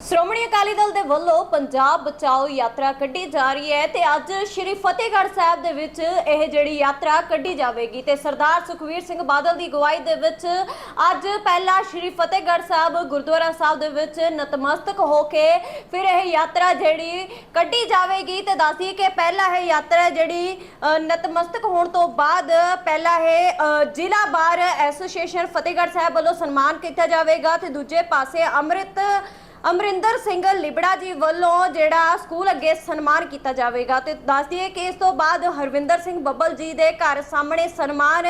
ਸ਼੍ਰੋਮਣੀ ਅਕਾਲੀ ਦਲ ਦੇ ਵੱਲੋਂ ਪੰਜਾਬ ਬਚਾਓ ਯਾਤਰਾ ਕੱਢੀ ਜਾ ਰਹੀ ਹੈ ਤੇ ਅੱਜ ਸ਼੍ਰੀ ਫਤਿਹਗੜ੍ਹ ਸਾਹਿਬ ਦੇ ਵਿੱਚ ਇਹ ਜਿਹੜੀ ਯਾਤਰਾ ਕੱਢੀ ਜਾਵੇਗੀ ਤੇ ਸਰਦਾਰ ਸੁਖਵੀਰ ਸਿੰਘ ਬਾਦਲ ਦੀ ਅਗਵਾਈ ਦੇ ਵਿੱਚ ਅੱਜ ਪਹਿਲਾ ਸ਼੍ਰੀ ਫਤਿਹਗੜ੍ਹ ਸਾਹਿਬ ਗੁਰਦੁਆਰਾ ਸਾਹਿਬ ਦੇ ਵਿੱਚ ਨਤਮਸਤਕ ਹੋ ਕੇ ਫਿਰ ਇਹ ਯਾਤਰਾ ਜਿਹੜੀ ਕੱਢੀ ਜਾਵੇਗੀ ਤੇ ਦੱਸਦੀ ਕਿ ਪਹਿਲਾ ਇਹ ਯਾਤਰਾ ਜਿਹੜੀ ਨਤਮਸਤਕ ਹੋਣ ਤੋਂ ਬਾਅਦ ਪਹਿਲਾ ਇਹ ਜ਼ਿਲ੍ਹਾ ਬਾਰ ਐਸੋਸੀਏਸ਼ਨ ਫਤਿਹਗੜ੍ਹ ਸਾਹਿਬ ਵੱਲੋਂ ਸਨਮਾਨ ਕੀਤਾ ਜਾਵੇਗਾ ਤੇ ਦੂਜੇ ਪਾਸੇ ਅੰਮ੍ਰਿਤ ਅਮਰਿੰਦਰ ਸਿੰਘ ਲਿਬੜਾ ਜੀ ਵੱਲੋਂ ਜਿਹੜਾ ਸਕੂਲ ਅੱਗੇ ਸਨਮਾਨ ਕੀਤਾ ਜਾਵੇਗਾ ਤੇ ਦੱਸ ਦਈਏ ਕਿ ਇਸ ਤੋਂ ਬਾਅਦ ਹਰਵਿੰਦਰ ਸਿੰਘ ਬੱਬਲ ਜੀ ਦੇ ਘਰ ਸਾਹਮਣੇ ਸਨਮਾਨ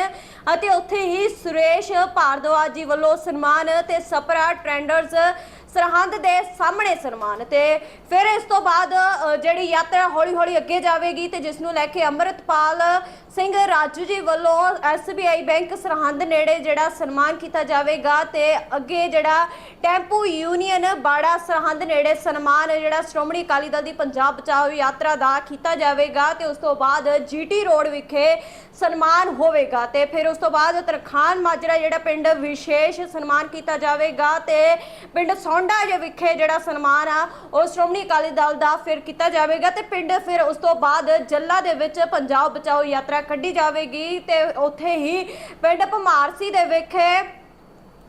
ਅਤੇ ਉੱਥੇ ਹੀ ਸੁਰੇਸ਼ ਭਾਰਦਵਾਜ ਜੀ ਵੱਲੋਂ ਸਨਮਾਨ ਤੇ ਸਪਰਾ ਟ੍ਰੈਂਡਰਸ ਸਰਹੰਦ ਦੇ ਸਾਹਮਣੇ ਸਨਮਾਨ ਤੇ ਫਿਰ ਇਸ ਤੋਂ ਬਾਅਦ ਜਿਹੜੀ ਯਾਤਰਾ ਹੌਲੀ ਹੌਲੀ ਅੱਗੇ ਜਾਵੇਗੀ ਤੇ ਜਿਸ ਨੂੰ ਲੈ ਕੇ ਅੰਮ੍ਰਿਤਪਾਲ ਸਿੰਘ ਰਾਜੂ ਜੀ ਵੱਲੋਂ SBI ਬੈਂਕ ਸਰਹੰਦ ਨੇੜੇ ਜਿਹੜਾ ਸਨਮਾਨ ਕੀਤਾ ਜਾਵੇਗਾ ਤੇ ਅੱਗੇ ਜਿਹੜਾ ਟੈਂਪੂ ਯੂਨੀਅਨ ਬਾੜਾ ਸਰਹੰਦ ਨੇੜੇ ਸਨਮਾਨ ਜਿਹੜਾ ਸ਼੍ਰੋਮਣੀ ਅਕਾਲੀ ਦਲ ਦੀ ਪੰਜਾਬ ਬਚਾਓ ਯਾਤਰਾ ਦਾ ਕੀਤਾ ਜਾਵੇਗਾ ਤੇ ਉਸ ਤੋਂ ਬਾਅਦ ਜੀਟੀ ਰੋਡ ਵਿਖੇ ਸਨਮਾਨ ਹੋਵੇਗਾ ਤੇ ਫਿਰ ਉਸ ਤੋਂ ਬਾਅਦ ਤਰਖਾਨ ਮਾਜਰਾ ਜਿਹੜਾ ਪਿੰਡ ਵਿਸ਼ੇਸ਼ ਸਨਮਾਨ ਕੀਤਾ ਜਾਵੇਗਾ ਤੇ ਪਿੰਡ ਸੌ ਸੌਂਡਾ ਜੇ ਵਿਖੇ ਜਿਹੜਾ ਸਨਮਾਨ ਆ, ਉਹ ਸ਼੍ਰੋਮਣੀ ਅਕਾਲੀ ਦਲ ਦਾ ਫਿਰ ਕੀਤਾ ਜਾਵੇਗਾ ਤੇ ਪਿੰਡ ਫਿਰ ਉਸ ਤੋਂ ਬਾਅਦ ਜੱਲਾ ਦੇ ਵਿੱਚ ਪੰਜਾਬ ਬਚਾਓ ਯਾਤਰਾ ਕੱਢੀ ਜਾਵੇਗੀ ਤੇ ਉੱਥੇ ਹੀ ਪਿੰਡ ਭਮਾਰਸੀ ਦੇ ਵਿਖੇ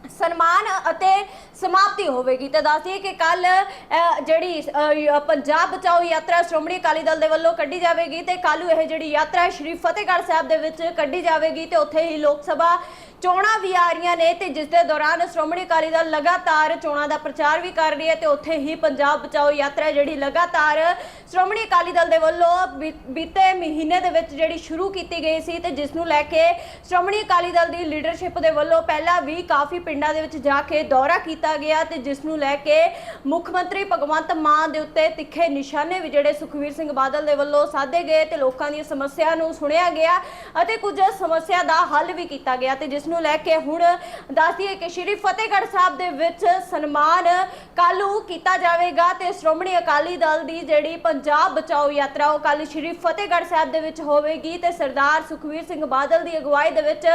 ਸਨਮਾਨ ਅਤੇ ਸਮਾਪਤੀ ਹੋਵੇਗੀ। ਤੇ ਦੱਸਦੀਏ ਕਿ ਕੱਲ ਜਿਹੜੀ ਪੰਜਾਬ ਬਚਾਓ ਯਾਤਰਾ ਸ਼੍ਰੋਮਣੀ ਅਕਾਲੀ ਦਲ ਦੇ ਵੱਲੋਂ ਕੱਢੀ ਜਾਵੇਗੀ ਤੇ ਕੱਲ ਇਹ ਜਿਹੜੀ ਯਾਤਰਾ ਸ਼੍ਰੀ ਫਤਿਹਗੜ੍ਹ ਸਾਹਿਬ ਦੇ ਵਿੱਚ ਕੱਢੀ ਜਾਵੇਗੀ ਤੇ ਉੱਥੇ ਹੀ ਲੋਕ ਸਭਾ ਚੋਣਾਂ ਵੀ ਆ ਰਹੀਆਂ ਨੇ ਤੇ ਜਿਸ ਦੇ ਦੌਰਾਨ ਸ਼੍ਰੋਮਣੀ ਅਕਾਲੀ ਦਲ ਲਗਾਤਾਰ ਚੋਣਾਂ ਦਾ ਪ੍ਰਚਾਰ ਵੀ ਕਰ ਰਹੀ ਹੈ ਤੇ ਉੱਥੇ ਹੀ ਪੰਜਾਬ ਬਚਾਓ ਯਾਤਰਾ ਜਿਹੜੀ ਲਗਾਤਾਰ ਸ਼੍ਰੋਮਣੀ ਅਕਾਲੀ ਦਲ ਦੇ ਵੱਲੋਂ ਬੀ- ਬੀਤੇ ਮਹੀਨੇ ਦੇ ਵਿੱਚ ਜਿਹੜੀ ਸ਼ੁਰੂ ਕੀਤੀ ਗਈ ਸੀ ਤੇ ਜਿਸ ਨੂੰ ਲੈ ਕੇ ਸ਼੍ਰੋਮਣੀ ਅਕਾਲੀ ਦਲ ਦੀ ਲੀਡਰਸ਼ਿਪ ਦੇ ਵੱਲੋਂ ਪਹਿਲਾਂ ਵੀ ਕਾਫੀ ਪਿੰਡਾਂ ਦੇ ਵਿੱਚ ਜਾ ਕੇ ਦੌਰਾ ਕੀਤਾ ਗਿਆ ਤੇ ਜਿਸ ਨੂੰ ਲੈ ਕੇ ਮੁੱਖ ਮੰਤਰੀ ਭਗਵੰਤ ਮਾਨ ਦੇ ਉੱਤੇ ਤਿੱਖੇ ਨਿਸ਼ਾਨੇ ਵੀ ਜਿਹੜੇ ਸੁਖਵੀਰ ਸਿੰਘ ਬਾਦਲ ਦੇ ਵੱਲੋਂ ਸਾਧੇ ਗਏ ਤੇ ਲੋਕਾਂ ਦੀਆਂ ਸਮੱਸਿਆ ਨੂੰ ਸੁਣਿਆ ਗਿਆ ਅਤੇ ਕੁਝ ਸਮੱਸਿਆ ਦਾ ਹੱਲ ਵੀ ਕੀਤਾ ਗਿਆ ਤੇ ਜਿਸ ਨੂੰ ਲੈ ਕੇ ਹੁਣ ਦੱਸ ਦਈਏ ਕਿ ਸ਼੍ਰੀ ਫਤਿਹਗੜ੍ਹ ਸਾਹਿਬ ਦੇ ਵਿੱਚ ਸਨਮਾਨ ਕੱਲ੍ਹ ਕੀਤਾ ਜਾਵੇਗਾ ਤੇ ਸ਼੍ਰੋਮਣੀ ਅਕਾਲੀ ਦਲ ਦੀ ਜਿਹੜੀ ਪੰਜਾਬ ਬਚਾਓ ਯਾਤਰਾ, ਉਹ ਕੱਲ੍ਹ ਸ਼੍ਰੀ ਫਤਿਹਗੜ੍ਹ ਸਾਹਿਬ ਦੇ ਵਿੱਚ ਹੋਵੇਗੀ ਤੇ ਸਰਦਾਰ ਸੁਖਵੀਰ ਸਿੰਘ ਬਾਦਲ ਦੀ ਅਗਵਾਈ ਦੇ ਵਿੱਚ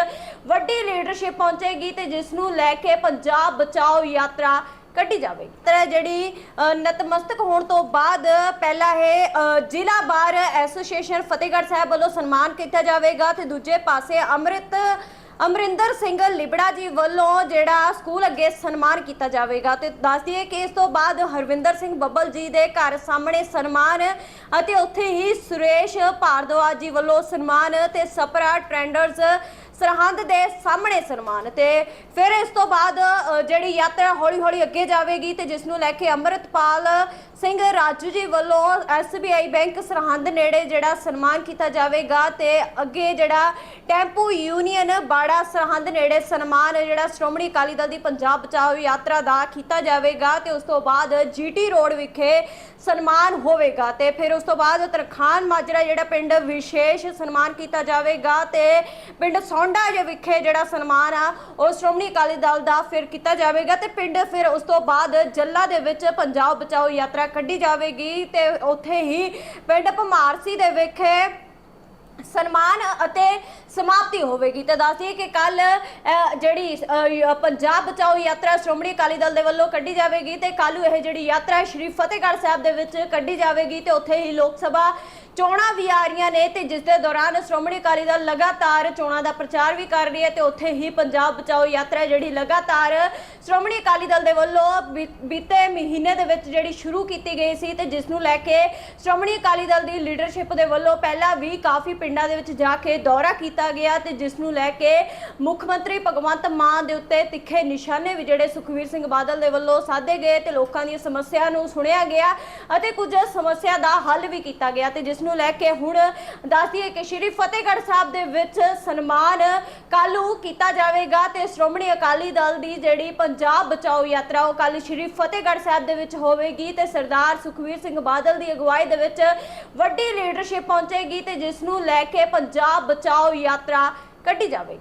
ਵੱਡੀ ਲੀਡਰਸ਼ਿਪ ਪਹੁੰਚੇਗੀ ਤੇ ਜਿਸ ਨੂੰ ਲੈ ਕੇ ਪੰਜਾਬ ਬਚਾਓ ਯਾਤਰਾ ਕੱਢੀ ਜਾਵੇਗੀ। ਤਰ੍ਹਾਂ ਜਿਹੜੀ ਨਤਮਸਤਕ ਹੋਣ ਤੋਂ ਬਾਅਦ ਪਹਿਲਾ ਇਹ ਜ਼ਿਲ੍ਹਾ ਬਾਰ ਐਸੋਸੀਏਸ਼ਨ ਫਤਿਹਗੜ੍ਹ ਸਾਹਿਬ ਵੱਲੋਂ ਸਨਮਾਨ ਕੀਤਾ ਜਾਵੇਗਾ ਤੇ ਦੂਜੇ ਪਾਸੇ ਅੰਮ੍ਰਿਤ ਅਮਰਿੰਦਰ ਸਿੰਘ ਲਿਬੜਾ ਜੀ ਵੱਲੋਂ ਜਿਹੜਾ ਸਕੂਲ ਅੱਗੇ ਸਨਮਾਨ ਕੀਤਾ ਜਾਵੇਗਾ ਤੇ ਦੱਸ ਦਈਏ ਕਿ ਇਸ ਤੋਂ ਬਾਅਦ ਹਰਵਿੰਦਰ ਸਿੰਘ ਬੱਬਲ ਜੀ ਦੇ ਘਰ ਸਾਹਮਣੇ ਸਨਮਾਨ ਅਤੇ ਉੱਥੇ ਹੀ ਸੁਰੇਸ਼ ਭਾਰਦਵਾਜ ਜੀ ਵੱਲੋਂ ਸਨਮਾਨ ਤੇ ਸਪਰਾ ਟ੍ਰੈਂਡਰਸ ਸਰਹੰਦ ਦੇ ਸਾਹਮਣੇ ਸਨਮਾਨ ਤੇ ਫਿਰ ਇਸ ਤੋਂ ਬਾਅਦ ਜਿਹੜੀ ਯਾਤਰਾ ਹੌਲੀ ਹੌਲੀ ਅੱਗੇ ਜਾਵੇਗੀ ਤੇ ਜਿਸ ਨੂੰ ਲੈ ਕੇ ਅੰਮ੍ਰਿਤਪਾਲ ਸਿੰਘ ਰਾਜੂ ਜੀ ਵੱਲੋਂ SBI ਬੈਂਕ ਸਰਹੰਦ ਨੇੜੇ ਜਿਹੜਾ ਸਨਮਾਨ ਕੀਤਾ ਜਾਵੇਗਾ ਤੇ ਅੱਗੇ ਜਿਹੜਾ ਟੈਂਪੂ ਯੂਨੀਅਨ ਬਾੜਾ ਸਰਹੰਦ ਨੇੜੇ ਸਨਮਾਨ ਜਿਹੜਾ ਸ਼੍ਰੋਮਣੀ ਅਕਾਲੀ ਦਲ ਦੀ ਪੰਜਾਬ ਬਚਾਓ ਯਾਤਰਾ ਦਾ ਕੀਤਾ ਜਾਵੇਗਾ ਤੇ ਉਸ ਤੋਂ ਬਾਅਦ ਜੀਟੀ ਰੋਡ ਵਿਖੇ ਸਨਮਾਨ ਹੋਵੇਗਾ ਤੇ ਫਿਰ ਉਸ ਤੋਂ ਬਾਅਦ ਤਰਖਾਨ ਮਾਜਰਾ ਜਿਹੜਾ ਪਿੰਡ ਵਿਸ਼ੇਸ਼ ਸਨਮਾਨ ਕੀਤਾ ਜਾਵੇਗਾ ਤੇ ਪਿੰਡ ਸੌ ਸੌਂਡਾ ਜੇ ਵਿਖੇ ਜਿਹੜਾ ਸਨਮਾਨ ਆ, ਉਹ ਸ਼੍ਰੋਮਣੀ ਅਕਾਲੀ ਦਲ ਦਾ ਫਿਰ ਕੀਤਾ ਜਾਵੇਗਾ ਤੇ ਪਿੰਡ ਫਿਰ ਉਸ ਤੋਂ ਬਾਅਦ ਜੱਲਾ ਦੇ ਵਿੱਚ ਪੰਜਾਬ ਬਚਾਓ ਯਾਤਰਾ ਕੱਢੀ ਜਾਵੇਗੀ ਤੇ ਉੱਥੇ ਹੀ ਪਿੰਡ ਭਮਾਰਸੀ ਦੇ ਵਿਖੇ ਸਨਮਾਨ ਅਤੇ ਸਮਾਪਤੀ ਹੋਵੇਗੀ। ਤੇ ਦੱਸ ਕਿ ਕੱਲ ਜਿਹੜੀ ਪੰਜਾਬ ਬਚਾਓ ਯਾਤਰਾ ਸ਼੍ਰੋਮਣੀ ਅਕਾਲੀ ਦਲ ਦੇ ਵੱਲੋਂ ਕੱਢੀ ਜਾਵੇਗੀ ਤੇ ਕੱਲ ਇਹ ਜਿਹੜੀ ਯਾਤਰਾ ਸ਼੍ਰੀ ਫਤਿਹਗੜ੍ਹ ਸਾਹਿਬ ਦੇ ਵਿੱਚ ਕੱਢੀ ਜਾਵੇਗੀ ਤੇ ਉੱਥੇ ਹੀ ਲੋਕ ਸਭਾ ਚੋਣਾਂ ਵੀ ਆ ਰਹੀਆਂ ਨੇ ਤੇ ਜਿਸ ਦੇ ਦੌਰਾਨ ਸ਼੍ਰੋਮਣੀ ਅਕਾਲੀ ਦਲ ਲਗਾਤਾਰ ਚੋਣਾਂ ਦਾ ਪ੍ਰਚਾਰ ਵੀ ਕਰ ਰਹੀ ਹੈ ਤੇ ਉੱਥੇ ਹੀ ਪੰਜਾਬ ਬਚਾਓ ਯਾਤਰਾ ਜਿਹੜੀ ਲਗਾਤਾਰ ਸ਼੍ਰੋਮਣੀ ਅਕਾਲੀ ਦਲ ਦੇ ਵੱਲੋਂ ਬੀ- ਬੀਤੇ ਮਹੀਨੇ ਦੇ ਵਿੱਚ ਜਿਹੜੀ ਸ਼ੁਰੂ ਕੀਤੀ ਗਈ ਸੀ ਤੇ ਜਿਸ ਨੂੰ ਲੈ ਕੇ ਸ਼੍ਰੋਮਣੀ ਅਕਾਲੀ ਦਲ ਦੀ ਲੀਡਰਸ਼ਿਪ ਦੇ ਵੱਲੋਂ ਪਹਿਲਾਂ ਵੀ ਕਾਫੀ ਪਿੰਡਾਂ ਦੇ ਵਿੱਚ ਜਾ ਕੇ ਦੌਰਾ ਕੀਤਾ ਗਿਆ ਤੇ ਜਿਸ ਨੂੰ ਲੈ ਕੇ ਮੁੱਖ ਮੰਤਰੀ ਭਗਵੰਤ ਮਾਨ ਦੇ ਉੱਤੇ ਤਿੱਖੇ ਨਿਸ਼ਾਨੇ ਵੀ ਜਿਹੜੇ ਸੁਖਵੀਰ ਸਿੰਘ ਬਾਦਲ ਦੇ ਵੱਲੋਂ ਸਾਧੇ ਗਏ ਤੇ ਲੋਕਾਂ ਦੀ ਸਮੱਸਿਆ ਨੂੰ ਸੁਣਿਆ ਗਿਆ ਅਤੇ ਕੁਝ ਸਮੱਸਿਆ ਦਾ ਹੱਲ ਵੀ ਕੀਤਾ ਗਿਆ ਤੇ ਜਿਸ ਨੂੰ ਲੈ ਕੇ ਹੁਣ ਦੱਸ ਦਈਏ ਕਿ ਸ਼੍ਰੀ ਫਤਿਹਗੜ੍ਹ ਸਾਹਿਬ ਦੇ ਵਿੱਚ ਸਨਮਾਨ ਕੱਲ੍ਹ ਕੀਤਾ ਜਾਵੇਗਾ ਤੇ ਸ਼੍ਰੋਮਣੀ ਅਕਾਲੀ ਦਲ ਦੀ ਜਿਹੜੀ ਪੰਜਾਬ ਬਚਾਓ ਯਾਤਰਾ ਉਹ ਕੱਲ ਸ਼੍ਰੀ ਫਤਿਹਗੜ੍ਹ ਸਾਹਿਬ ਦੇ ਵਿੱਚ ਹੋਵੇਗੀ ਤੇ ਸਰਦਾਰ ਸੁਖਵੀਰ ਸਿੰਘ ਬਾਦਲ ਦੀ ਅਗਵਾਈ ਦੇ ਵਿੱਚ ਵੱਡੀ ਲੀਡਰਸ਼ਿਪ ਪਹੁੰਚੇਗੀ ਤੇ ਜਿਸ ਨੂੰ ਲੈ ਕੇ ਪੰਜਾਬ ਬਚਾਓ ਯਾਤਰਾ ਕੱਢੀ ਜਾਵੇਗੀ।